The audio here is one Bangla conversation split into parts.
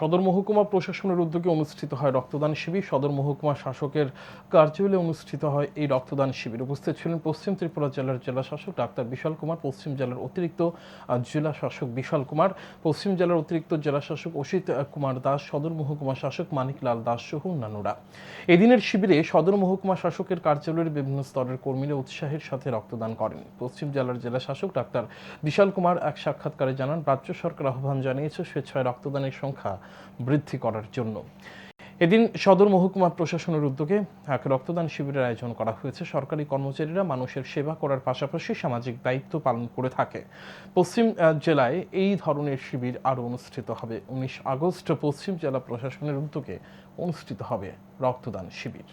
সদর মহকুমা প্রশাসনের উদ্যোগে অনুষ্ঠিত হয় রক্তদান শিবির। সদর মহকুমা শাসকের কার্যালয়ে অনুষ্ঠিত হয় এই রক্তদান শিবির। উপস্থিত ছিলেন পশ্চিম ত্রিপুরা জেলার জেলা শাসক ডাক্তার বিশাল কুমার, পশ্চিম জেলার অতিরিক্ত জেলা শাসক বিশাল কুমার, পশ্চিম জেলার অতিরিক্ত জেলা শাসক অসিত কুমার দাস, সদর মহকুমা শাসক মানিকলাল দাস সহ অন্যান্যরা। এদিনের শিবিরে সদর মহকুমা শাসকের কার্যালয়ের বিভিন্ন স্তরের কর্মীরা উৎসাহের সাথে রক্তদান করেন। পশ্চিম জেলার জেলা শাসক ডাক্তার বিশাল কুমার এক সাক্ষাৎকারে জানান, রাজ্য সরকার আহ্বান জানিয়েছে, স্বেচ্ছায় রক্তদানের সংখ্যা বৃদ্ধি করার জন্য এদিন সদর মহকুমা প্রশাসনের উদ্যোগে এক রক্তদান শিবিরের আয়োজন করা হয়েছে সরকারি কর্মচারীরা মানুষের সেবা করার পাশাপাশি সামাজিক দায়িত্ব পালন করে থাকে পশ্চিম আহ, জেলায় এই ধরনের শিবির আরও অনুষ্ঠিত হবে উনিশ আগস্ট পশ্চিম জেলা প্রশাসনের উদ্যোগে অনুষ্ঠিত হবে রক্তদান শিবির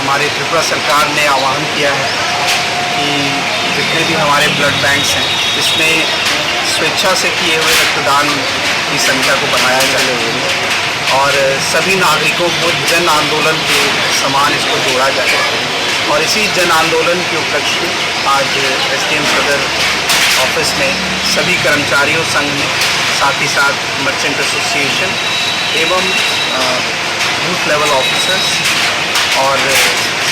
हमारी त्रिपुरा सरकार ने आह्वान किया है कि जितने भी हमारे ब्लड बैंक्स हैं। इसमें स्वेच्छा से किए हुए रक्तदान की संख्या को बढ़ाया जाए और सभी नागरिकों को जन आंदोलन के समान इसको जोड़ा जाए। और इसी जन आंदोलन के उपलक्ष्य में आज एस सदर ऑफ़िस में सभी कर्मचारियों संघ ने साथ ही साथ मर्चेंट एसोसिएशन एवं बूथ लेवल ऑफिसर्स और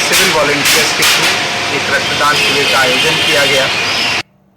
सिविल वॉल्टियर्स के थ्रू एक रक्तदान शिविर का आयोजन किया गया।